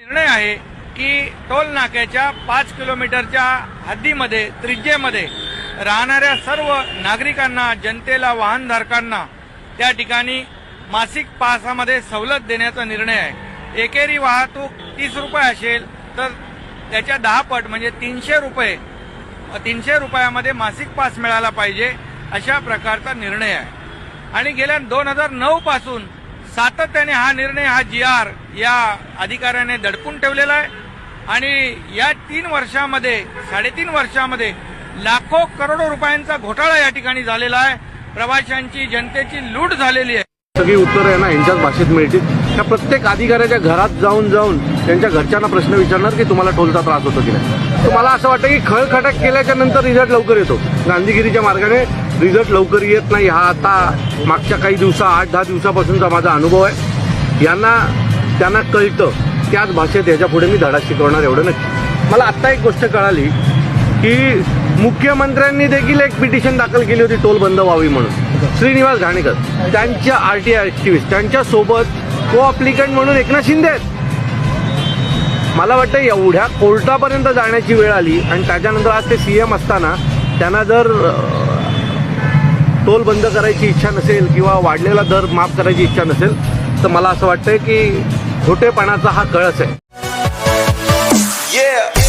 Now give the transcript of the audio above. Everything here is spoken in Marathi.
निर्णय आहे की टोल नाक्याच्या पाच किलोमीटरच्या हद्दीमध्ये त्रिज्येमध्ये राहणाऱ्या सर्व नागरिकांना जनतेला वाहनधारकांना त्या ठिकाणी मासिक पासामध्ये सवलत देण्याचा निर्णय आहे. एकेरी वाहतूक तीस रुपये असेल तर त्याच्या दहा पट म्हणजे तीनशे रुपये तीनशे रुपयामध्ये मासिक पास मिळाला पाहिजे अशा प्रकारचा निर्णय आहे. आणि गेल्या दोन हजार नऊ पासून सातत्याने हा निर्णय हा जी आर या अधिकाऱ्याने दडपून ठेवलेला आहे. आणि या तीन वर्षामध्ये साडेतीन वर्षामध्ये लाखो करोडो रुपयांचा घोटाळा या ठिकाणी झालेला आहे. प्रवाशांची जनतेची लूट झालेली आहे. सगळी उत्तरं आहे ना यांच्याच भाषेत मिळतील. त्या प्रत्येक अधिकाऱ्याच्या घरात जाऊन जाऊन त्यांच्या घरच्यांना प्रश्न विचारणार की तुम्हाला टोलचा त्रास होतो की नाही. तुम्हाला असं वाटतं की खळखटक केल्याच्यानंतर रिझल्ट लवकर येतो. गांधीगिरीच्या मार्गाने रिझल्ट लवकर येत नाही. हा आता मागच्या काही दिवसा आठ दहा दिवसापासूनचा माझा अनुभव आहे. यांना त्यांना कळतं. त्याच भाषेत याच्यापुढे मी धडा शिकवणार एवढं नक्की. मला आत्ता एक गोष्ट कळाली की मुख्यमंत्र्यांनी देखील एक पिटिशन दाखल केली होती टोल बंद व्हावी म्हणून. श्रीनिवास घाणेकर. त्यांच्या आर टी आय ऍक्टिव्हिस्ट त्यांच्यासोबत को अप्लिकंट म्हणून एकनाथ शिंदे आहेत. मला वाटतं एवढ्या कोर्टापर्यंत जाण्याची वेळ आली आणि त्याच्यानंतर आज ते सीएम असताना त्यांना जर टोल बंद करायची इच्छा नसेल किंवा वाढलेला दर माफ करायची इच्छा नसेल तर मला असं वाटतंय की खोटेपणाचा हा कळस आहे Yeah.